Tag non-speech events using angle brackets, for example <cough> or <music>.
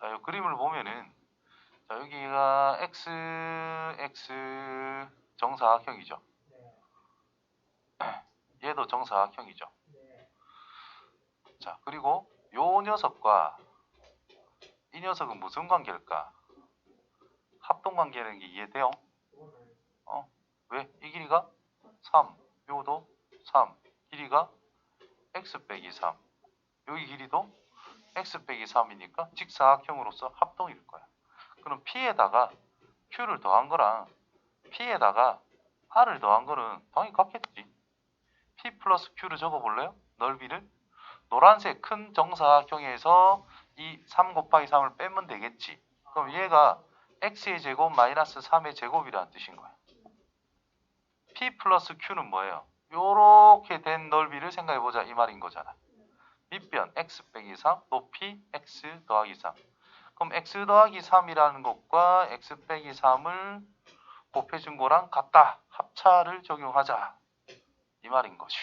자, 이 그림을 보면은 자, 여기가 x x 정사각형이죠. 네. <clears throat> 얘도 정사각형이죠. 네. 자, 그리고 요 녀석과 이 녀석은 무슨 관계일까? 합동 관계라는 게 이해돼요? 그거는 왜? 이 길이가 3, 요도 3, 길이가 x 빼기 3, 여기 길이도 x 빼기 3이니까 직사각형으로서 합동일 거야. 그럼 p에다가 q를 더한 거랑 p에다가 r을 더한 거는 당연히 같겠지. p 플러스 q를 적어볼래요? 넓이를? 노란색 큰 정사각형에서 이 3 곱하기 3을 빼면 되겠지. 그럼 얘가 x의 제곱 마이너스 3의 제곱이라는 뜻인 거야. p 플러스 q는 뭐예요? 요렇게 된 넓이를 생각해 보자 이 말인 거잖아. 밑변 x 빼기 3 높이 x 더하기 3. 그럼 x 더하기 3이라는 것과 x 빼기 3을 곱해준 거랑 같다. 합차를 적용하자. 이 말인 것이.